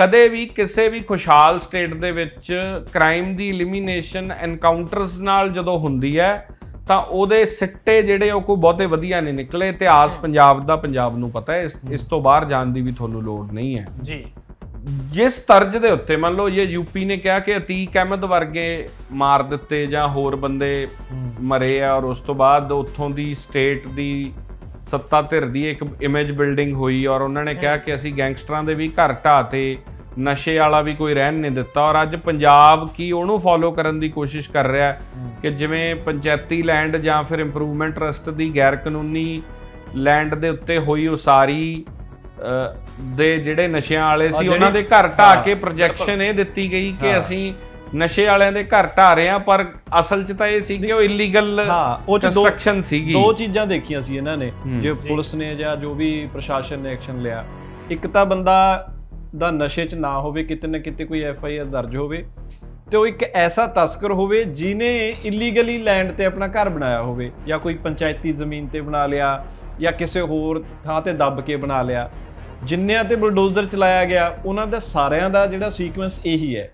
ਕਦੇ ਵੀ ਕਿਸੇ ਵੀ ਖੁਸ਼ਹਾਲ ਸਟੇਟ ਦੇ ਵਿੱਚ ਕ੍ਰਾਈਮ ਦੀ ਐਲੀਮੀਨੇਸ਼ਨ ਐਨਕਾਊਂਟਰਸ ਨਾਲ ਜਦੋਂ ਹੁੰਦੀ ਹੈ ਤਾਂ ਉਹਦੇ ਸਿੱਟੇ ਜਿਹੜੇ ਉਹ ਕੋਈ ਬਹੁਤੇ ਵਧੀਆ ਨਹੀਂ ਨਿਕਲੇ। ਇਤਿਹਾਸ ਪੰਜਾਬ ਦਾ ਪੰਜਾਬ ਨੂੰ ਪਤਾ ਹੈ ਇਸ ਇਸ ਤੋਂ ਬਾਹਰ ਜਾਣ ਦੀ ਵੀ ਤੁਹਾਨੂੰ ਲੋੜ ਨਹੀਂ ਹੈ। ਜੀ। ਜਿਸ ਤਰਜ ਦੇ ਉੱਤੇ ਮੰਨ ਲਓ ਇਹ ਯੂਪੀ ਨੇ ਕਿਹਾ ਕਿ ਅਤੀਕ ਅਹਿਮਦ ਵਰਗੇ ਮਾਰ ਦਿੱਤੇ ਜਾਂ ਹੋਰ ਬੰਦੇ ਮਰੇ ਆ ਔਰ ਉਸ ਤੋਂ ਬਾਅਦ ਉੱਥੋਂ ਦੀ ਸਟੇਟ ਦੀ ਸੱਤਾ ਧਿਰ ਦੀ ਇੱਕ ਇਮੇਜ ਬਿਲਡਿੰਗ ਹੋਈ ਔਰ ਉਹਨਾਂ ਨੇ ਕਿਹਾ ਕਿ ਅਸੀਂ ਗੈਂਗਸਟਰਾਂ ਦੇ ਵੀ ਘਰ ਢਾਤੇ ਨਸ਼ੇ ਵਾਲਾ ਵੀ ਕੋਈ ਰਹਿਣ ਨਹੀਂ ਦਿੱਤਾ ਔਰ ਅੱਜ ਪੰਜਾਬ ਕੀ ਉਹਨੂੰ ਫੋਲੋ ਕਰਨ ਦੀ ਕੋਸ਼ਿਸ਼ ਕਰ ਰਿਹਾ ਕਿ ਜਿਵੇਂ ਪੰਚਾਇਤੀ ਲੈਂਡ ਜਾਂ ਫਿਰ ਇੰਪਰੂਵਮੈਂਟ ਟਰਸਟ ਦੀ ਗੈਰ ਕਾਨੂੰਨੀ ਲੈਂਡ ਦੇ ਉੱਤੇ ਹੋਈ ਉਸਾਰੀ ਦੇ ਜਿਹੜੇ ਨਸ਼ਿਆਂ ਵਾਲੇ ਸੀ ਉਹਨਾਂ ਦੇ ਘਰ ਢਾ ਕੇ ਪ੍ਰੋਜੈਕਸ਼ਨ ਇਹ ਦਿੱਤੀ ਗਈ ਕਿ। ਅਸੀਂ ਨਸ਼ੇ ਵਾਲਿਆਂ ਦੇ ਘਰ ਢਾ ਰਹੇ ਹਾਂ ਪਰ ਅਸਲ 'ਚ ਤਾਂ ਇਹ ਸੀ ਕਿ ਉਹ ਇਲੀਗਲ ਹਾਂ ਉਹ ਕੰਸਟਰਕਸ਼ਨ ਸੀਗੀ। ਦੋ ਚੀਜ਼ਾਂ ਦੇਖੀਆਂ ਸੀ ਇਹਨਾਂ ਨੇ। ਜੇ ਪੁਲਿਸ ਨੇ ਜਾਂ ਜੋ ਵੀ ਪ੍ਰਸ਼ਾਸਨ ਨੇ ਐਕਸ਼ਨ ਲਿਆ। ਇੱਕ ਤਾਂ ਬੰਦਾ ਦਾ ਨਸ਼ੇ 'ਚ ਨਾ ਹੋਵੇ, ਕਿਤੇ ਨਾ ਕਿਤੇ ਕੋਈ ਐਫ ਆਈ ਆਰ ਦਰਜ ਹੋਵੇ, ਤੇ ਉਹ ਇੱਕ ਐਸਾ ਤਸਕਰ ਹੋਵੇ ਜਿਨੇ ਇਲੀਗਲੀ ਲੈਂਡ ਤੇ ਆਪਣਾ ਘਰ ਬਣਾਇਆ ਹੋਵੇ, ਜਾਂ ਕੋਈ ਪੰਚਾਇਤੀ ਜ਼ਮੀਨ ਤੇ ਬਣਾ ਲਿਆ, ਜਾਂ ਕਿਸੇ ਹੋਰ ਥਾਂ ਤੇ ਦੱਬ ਕੇ ਬਣਾ ਲਿਆ। ਜਿੰਨਿਆਂ ਤੇ ਬਲਡੋਜ਼ਰ ਚਲਾਇਆ ਗਿਆ, ਉਹਨਾਂ ਦਾ ਸਾਰਿਆਂ ਦਾ ਜਿਹੜਾ ਸੀਕੁਐਂਸ ਇਹੀ ਹੈ।